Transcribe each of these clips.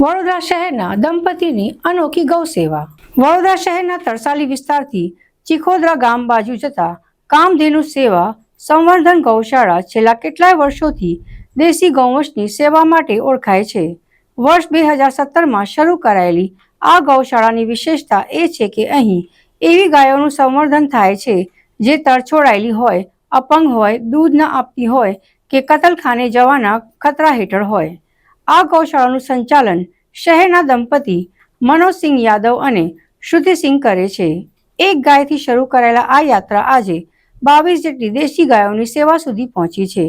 વડોદરા શહેરના દંપતીની અનોખી ગૌ સેવા વડોદરા શહેરના તરસાલી વિસ્તારથી ચિખોદરા ગામ બાજુ જતા કામધેનુ સેવા સંવર્ધન ગૌશાળા છેલ્લા કેટલાય વર્ષોથી દેશી ગૌવંશની સેવા માટે ઓળખાય છે. વર્ષ બે હજાર સત્તરમાં શરૂ કરાયેલી આ ગૌશાળાની વિશેષતા એ છે કે અહીં એવી ગાયોનું સંવર્ધન થાય છે જે તરછોડાયેલી હોય, અપંગ હોય, દૂધ ન આપતી હોય કે કતલખાને જવાના ખતરા હેઠળ હોય. આ ગૌશાળાનું સંચાલન શહેરના દંપતી મનોજસિંહ યાદવ અને શ્રુતિસિંહ કરે છે. એક ગાયથી શરૂ કરાયેલા આ યાત્રા આજે બાવીસ જેટલી દેશી ગાયોની સેવા સુધી પહોંચી છે.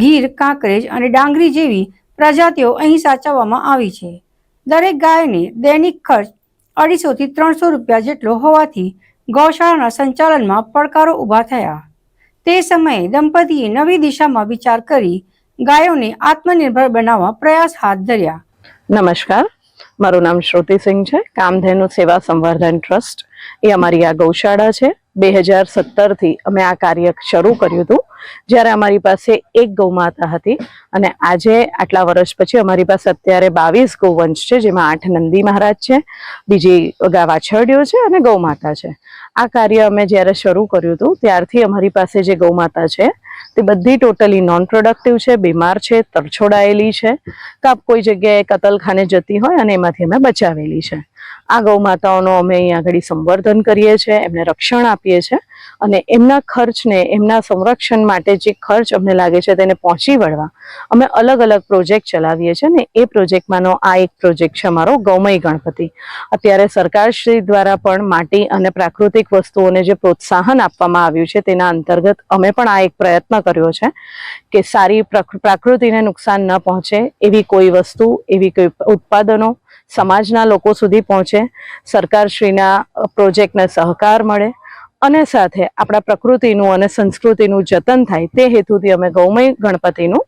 ગીર, કાંકરેજ અને ડાંગરી જેવી પ્રજાતિઓ અહીં સાચવવામાં આવી છે. દરેક ગાયને દૈનિક ખર્ચ અઢીસોથી ત્રણસો રૂપિયા જેટલો હોવાથી ગૌશાળાના સંચાલનમાં પડકારો ઊભા થયા. તે સમયે દંપતીએ નવી દિશામાં વિચાર કરી ગાયોને આત્મનિર્ભર બનાવવા પ્રયાસ હાથ ધર્યા. નમસ્કાર. મારું નામ શ્રુતિસિંહ છે. કામધેનુ સેવા સંવર્ધન ટ્રસ્ટ એ અમારી આ ગૌશાળા છે. બે હજાર સત્તરથી અમે આ કાર્ય શરૂ કર્યું હતું. જ્યારે અમારી પાસે એક ગૌમાતા હતી અને આજે આટલા વર્ષ પછી અમારી પાસે અત્યારે બાવીસ ગૌવંશ છે, જેમાં આઠ નંદી મહારાજ છે, બીજી વાછરડીઓ છે અને ગૌમાતા છે. આ કાર્ય અમે જ્યારે શરૂ કર્યું હતું, ત્યારથી અમારી પાસે જે ગૌમાતા છે, તે બધી ટોટલી નોન પ્રોડક્ટિવ છે, બીમાર છે, તરછોડાયેલી છે. કાપ કોઈ જગ્યાએ કતલખાને જતી હોય અને એમાંથી અમે બચાવેલી છે. આ ગૌ માતાઓનો અમે અહીંયા આગળ સંવર્ધન કરીએ છીએ, એમને રક્ષણ આપીએ છીએ અને એમના ખર્ચને, એમના સંરક્ષણ માટે જે ખર્ચ અમને લાગે છે તેને પહોંચી વળવા અમે અલગ અલગ પ્રોજેક્ટ ચલાવીએ છીએ ને એ પ્રોજેક્ટમાંનો આ એક પ્રોજેક્ટ છે અમારો ગૌમય ગણપતિ. અત્યારે સરકારશ્રી દ્વારા પણ માટી અને પ્રાકૃતિક વસ્તુઓને જે પ્રોત્સાહન આપવામાં આવ્યું છે તેના અંતર્ગત અમે પણ આ એક પ્રયત્ન કર્યો છે કે સારી પ્રકૃતિને પ્રાકૃતિને નુકસાન ન પહોંચે એવી કોઈ વસ્તુ, એવી કોઈ ઉત્પાદનો સમાજના લોકો સુધી પહોંચે, સરકારશ્રીના પ્રોજેક્ટને સહકાર મળે અને સાથે આપણા પ્રકૃતિનું અને સંસ્કૃતિનું જતન થાય તે હેતુથી અમે ગૌમય ગણપતિનું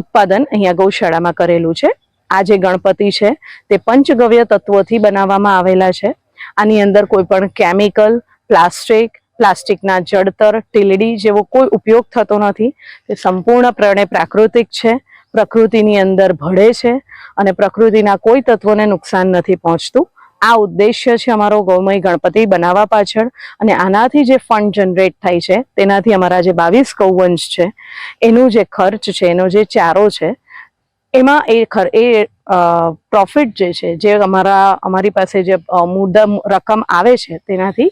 ઉત્પાદન અહીંયા ગૌશાળામાં કરેલું છે. આ જે ગણપતિ છે તે પંચગવ્ય તત્વોથી બનાવવામાં આવેલા છે. આની અંદર કોઈ પણ કેમિકલ, પ્લાસ્ટિક, પ્લાસ્ટિકના જળતર ટીલડી જેવો કોઈ ઉપયોગ થતો નથી. તે સંપૂર્ણપણે પ્રાકૃતિક છે. પ્રકૃતિની અંદર ભળે છે અને પ્રકૃતિના કોઈ તત્વોને નુકસાન નથી પહોંચતું. આ ઉદ્દેશ્ય છે અમારો ગૌમય ગણપતિ બનાવવા પાછળ અને આનાથી જે ફંડ જનરેટ થાય છે, તેનાથી અમારા જે બાવીસ ગૌવંશ છે, એનું જે ખર્ચ છે, એનો જે ચારો છે, એમાં એ ખર, એ પ્રોફિટ જે છે, જે અમારા, અમારી પાસે જે મુદ્દમ રકમ આવે છે, તેનાથી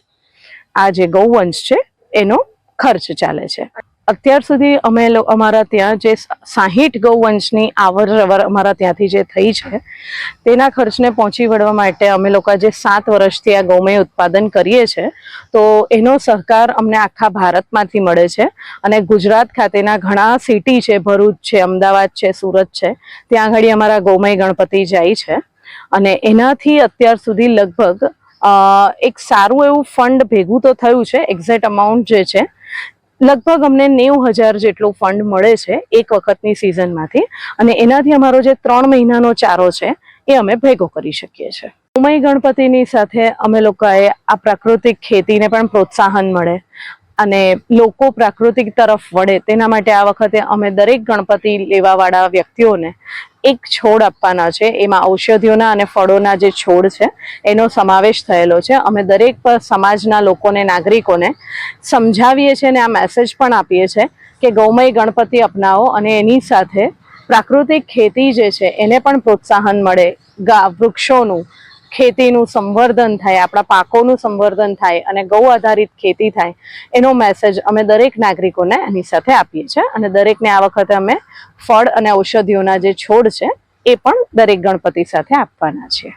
આ જે ગૌવંશ છે, એનો ખર્ચ ચાલે છે. અત્યાર સુધી અમે અમારા ત્યાં જે સાહીઠ ગૌવંશની આવર જવર અમારા ત્યાંથી જે થઈ છે, તેના ખર્ચને પહોંચી વળવા માટે અમે લોકો જે સાત વર્ષથી આ ગૌમય ઉત્પાદન કરીએ છીએ તો એનો સહકાર અમને આખા ભારતમાંથી મળે છે અને ગુજરાત ખાતેના ઘણા સિટી છે, ભરૂચ છે, અમદાવાદ છે, સુરત છે, ત્યાં આગળ અમારા ગૌમય ગણપતિ જાય છે. અને એનાથી અત્યાર સુધી લગભગ એક સારું એવું ફંડ ભેગું તો થયું છે એક્ઝેક્ટ અમાઉન્ટ જે છે લગભગ અમને નેવું હજાર જેટલું ફંડ મળે છે એક વખતની સિઝનમાંથી અને એનાથી અમારો જે ત્રણ મહિનાનો ચારો છે, એ અમે ભેગો કરી શકીએ છીએ ઉમય ગણપતિની સાથે અમે લોકોએ આ પ્રાકૃતિક ખેતીને પણ પ્રોત્સાહન મળે. અને લોકો પ્રાકૃતિક તરફ વળે. તેના માટે આ વખતે અમે દરેક ગણપતિ લેવાવાળા વ્યક્તિઓને એક છોડ આપવાના છે. એમાં ઔષધિઓના અને ફળોના જે છોડ છે, એનો સમાવેશ થયેલો છે. અમે દરેક સમાજના લોકોને, નાગરિકોને સમજાવીએ છીએ અને આ મેસેજ પણ આપીએ છીએ કે ગૌમય ગણપતિ અપનાવો અને એની સાથે પ્રાકૃતિક ખેતી જે છે, એને પણ પ્રોત્સાહન મળે. ગા, વૃક્ષોનું ખેતીનું સંવર્ધન થાય, આપણા પાકોનું સંવર્ધન થાય અને ગૌ આધારિત ખેતી થાય, એનો મેસેજ અમે દરેક નાગરિકોને એની સાથે આપીએ છીએ અને દરેકને આ વખતે અમે ફળ અને ઔષધિઓના જે છોડ છે, એ પણ દરેક ગણપતિ સાથે આપવાના છીએ.